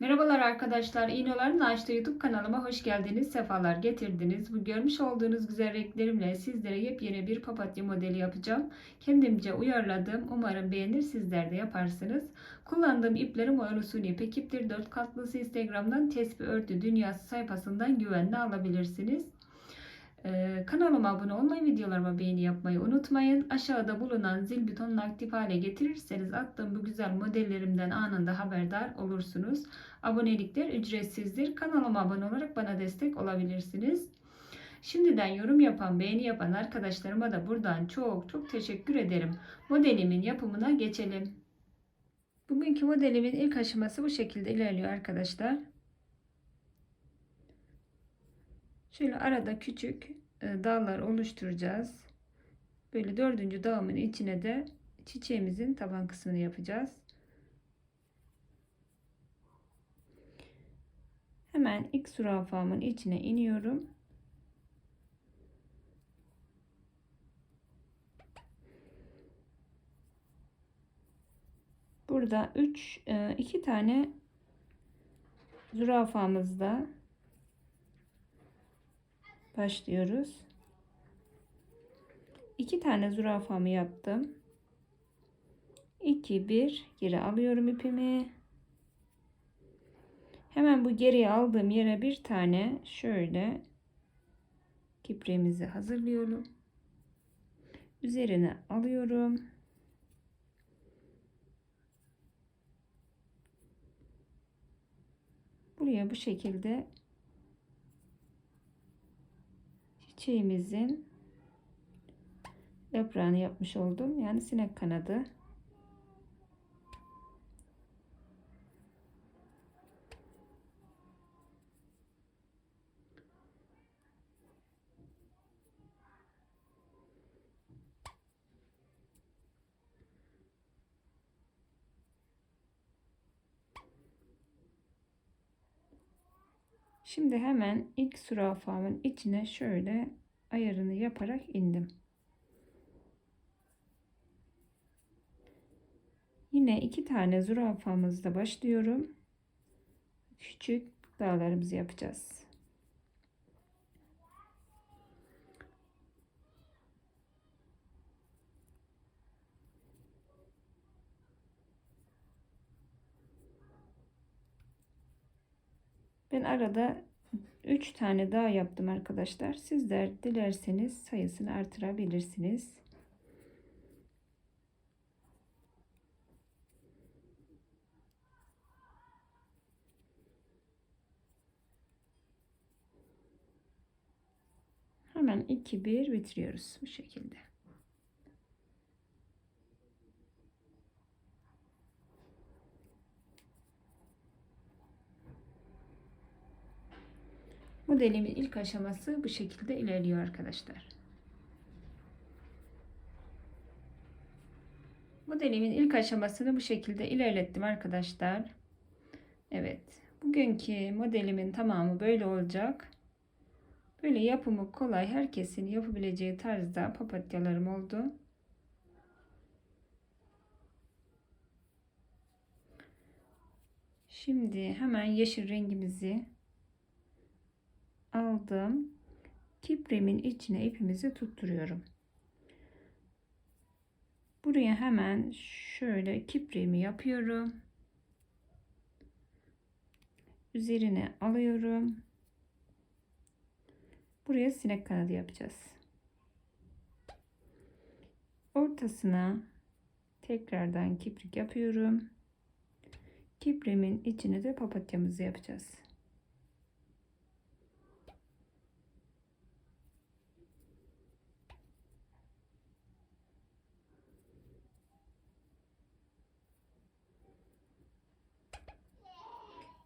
Merhabalar arkadaşlar. İğnelerin Açtığı YouTube kanalıma hoş geldiniz. Sefalar getirdiniz. Bu görmüş olduğunuz güzel renklerimle sizlere yepyeni bir papatya modeli yapacağım. Kendimce uyarladım. Umarım beğenir sizler de yaparsınız. Kullandığım iplerim Oyun Usulü İpek iptir. 4 katlısı Instagram'dan Tesbih Örtü Dünyası sayfasından güvenle alabilirsiniz. Ee, kanalıma abone olmayı, videolarıma beğeni yapmayı unutmayın. Aşağıda bulunan zil butonunu aktif hale getirirseniz attığım bu güzel modellerimden anında haberdar olursunuz. Abonelikler ücretsizdir. Kanalıma abone olarak bana destek olabilirsiniz. Şimdiden yorum yapan, beğeni yapan arkadaşlarıma da buradan çok çok teşekkür ederim. Modelimin yapımına geçelim. Bugünkü modelimin ilk aşaması bu şekilde ilerliyor arkadaşlar. Şöyle arada küçük e, dağlar oluşturacağız. Böyle dördüncü dağımın içine de çiçeğimizin taban kısmını yapacağız. Hemen ilk zürafamın içine iniyorum. Burada 3 2 tane zürafamızda başlıyoruz. 2 tane zürafamı yaptım. 2 1 geri alıyorum ipimi. Hemen bu geriye aldığım yere bir tane şöyle kipremizi hazırlıyorum. Üzerine alıyorum. Buraya bu şekilde çiçeğimizin yaprağını yapmış oldum. Yani sinek kanadı. Şimdi hemen ilk zürafamın içine şöyle ayarını yaparak indim. Yine iki tane zürafamızda başlıyorum. Küçük dağlarımızı yapacağız. Ben arada 3 tane daha yaptım arkadaşlar. Sizler dilerseniz sayısını artırabilirsiniz. Hemen 2 1 bitiriyoruz bu şekilde. Modelimin ilk aşaması bu şekilde ilerliyor arkadaşlar. Modelimin ilk aşamasını bu şekilde ilerlettim arkadaşlar. Evet. Bugünkü modelimin tamamı böyle olacak. Böyle yapımı kolay herkesin yapabileceği tarzda papatyalarım oldu. Şimdi hemen yeşil rengimizi aldım. Kipremin içine ipimizi tutturuyorum. Buraya hemen şöyle kipremi yapıyorum. Üzerine alıyorum. Buraya sinek kanadı yapacağız. Ortasına tekrardan kiprik yapıyorum. Kipremin içine de papatyamızı yapacağız.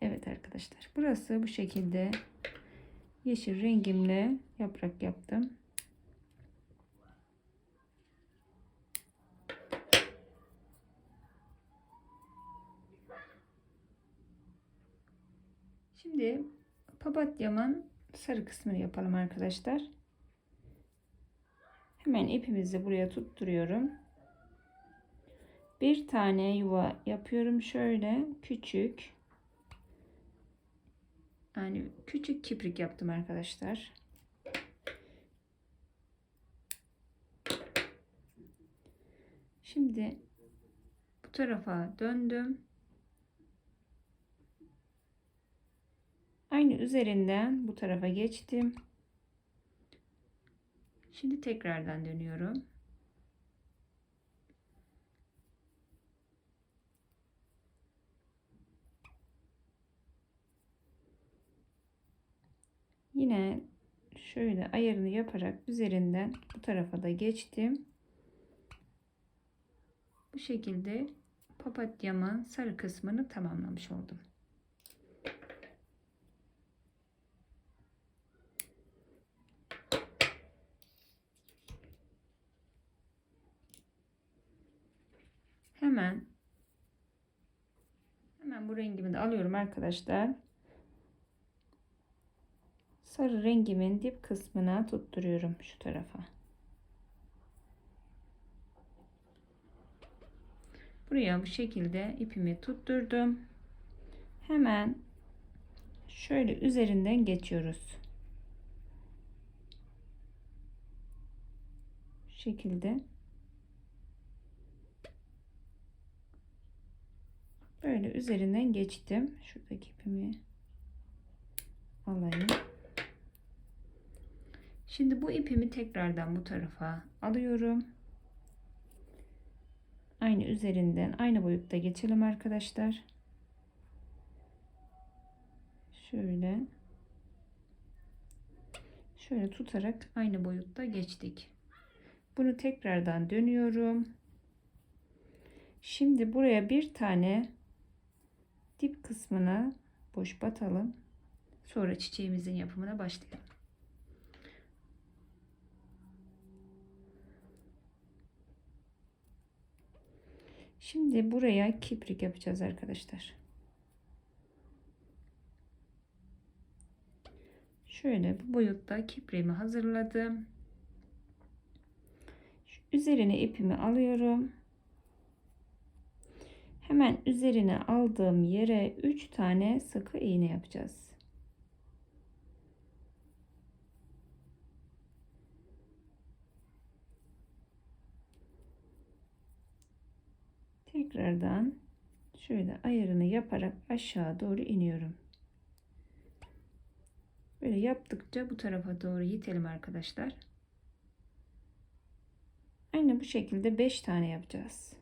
Evet arkadaşlar. Burası bu şekilde yeşil rengimle yaprak yaptım. Şimdi papatyamın sarı kısmını yapalım arkadaşlar. Hemen ipimizi buraya tutturuyorum. Bir tane yuva yapıyorum şöyle küçük tane küçük kiprik yaptım arkadaşlar. Şimdi bu tarafa döndüm. Aynı üzerinden bu tarafa geçtim. Şimdi tekrardan dönüyorum. Yine şöyle ayarını yaparak üzerinden bu tarafa da geçtim. Bu şekilde papatyamın sarı kısmını tamamlamış oldum. Hemen hemen bu rengimi de alıyorum arkadaşlar. Sarı rengimin dip kısmına tutturuyorum şu tarafa. Buraya bu şekilde ipimi tutturdum. Hemen şöyle üzerinden geçiyoruz. Şu şekilde. Böyle üzerinden geçtim. Şuradaki ipimi alayım. Şimdi bu ipimi tekrardan bu tarafa alıyorum. Aynı üzerinden aynı boyutta geçelim arkadaşlar. Şöyle şöyle tutarak aynı boyutta geçtik. Bunu tekrardan dönüyorum. Şimdi buraya bir tane dip kısmına boş batalım. Sonra çiçeğimizin yapımına başlayalım. Şimdi buraya kiprik yapacağız arkadaşlar. Şöyle bu boyutta kipriğimi hazırladım. Şu üzerine ipimi alıyorum. Hemen üzerine aldığım yere 3 tane sıkı iğne yapacağız. Tekrardan şöyle ayarını yaparak aşağı doğru iniyorum. Böyle yaptıkça bu tarafa doğru itelim arkadaşlar. Aynı bu şekilde 5 tane yapacağız.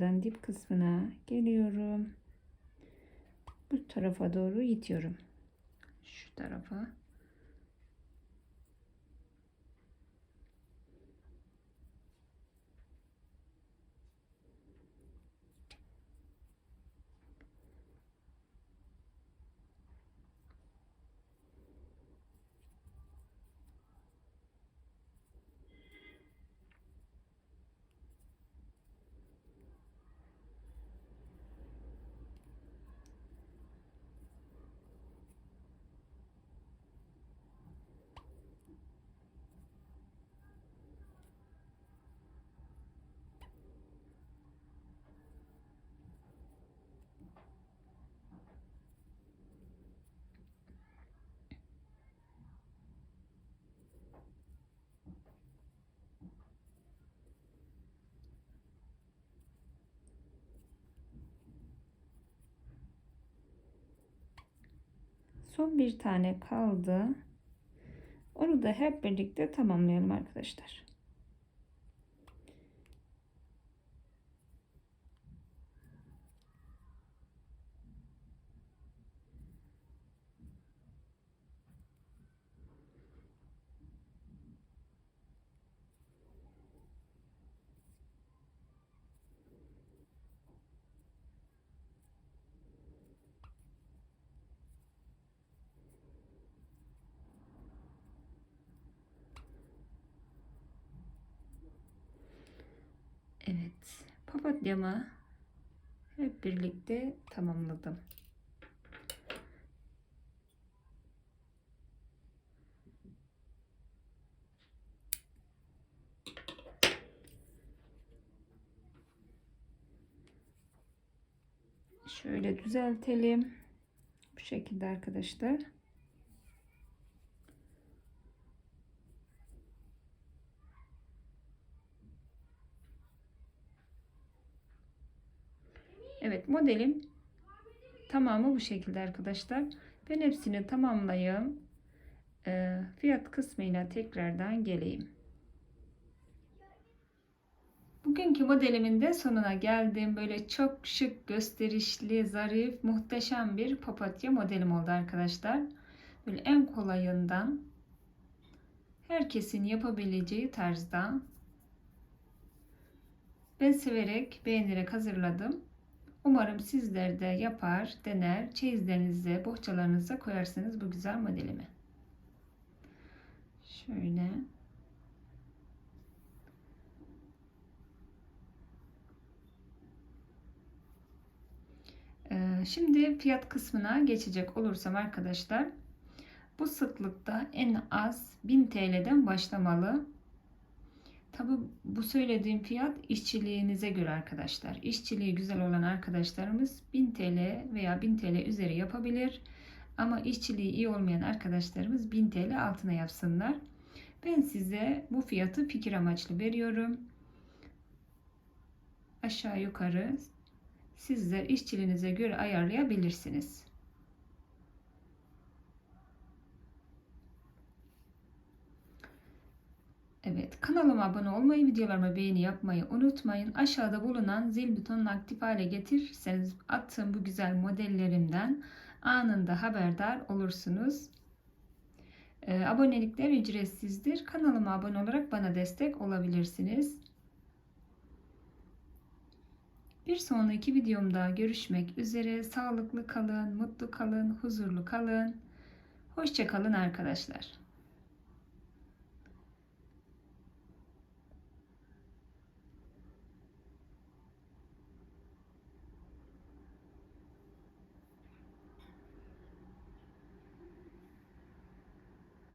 Tekrardan dip kısmına geliyorum. Bu tarafa doğru itiyorum. Şu tarafa. Son bir tane kaldı. Onu da hep birlikte tamamlayalım arkadaşlar. Evet. Papatyamı hep birlikte tamamladım. Şöyle düzeltelim. Bu şekilde arkadaşlar. Evet modelim tamamı bu şekilde arkadaşlar. Ben hepsini tamamlayayım. Ee, fiyat kısmıyla tekrardan geleyim. Bugünkü modelimin de sonuna geldim. Böyle çok şık, gösterişli, zarif, muhteşem bir papatya modelim oldu arkadaşlar. Böyle en kolayından herkesin yapabileceği tarzda ben severek, beğenerek hazırladım. Umarım sizler de yapar, dener, çeyizlerinize, bohçalarınıza koyarsınız bu güzel modelimi. Şöyle. Ee, şimdi fiyat kısmına geçecek olursam arkadaşlar bu sıklıkta en az 1000 TL'den başlamalı. Tabi bu söylediğim fiyat işçiliğinize göre arkadaşlar. İşçiliği güzel olan arkadaşlarımız 1000 TL veya 1000 TL üzeri yapabilir. Ama işçiliği iyi olmayan arkadaşlarımız 1000 TL altına yapsınlar. Ben size bu fiyatı fikir amaçlı veriyorum. Aşağı yukarı sizler işçiliğinize göre ayarlayabilirsiniz. Evet kanalıma abone olmayı, videolarıma beğeni yapmayı unutmayın. Aşağıda bulunan zil butonunu aktif hale getirirseniz attığım bu güzel modellerimden anında haberdar olursunuz. E, abonelikler ücretsizdir. Kanalıma abone olarak bana destek olabilirsiniz. Bir sonraki videomda görüşmek üzere. Sağlıklı kalın, mutlu kalın, huzurlu kalın. Hoşçakalın arkadaşlar.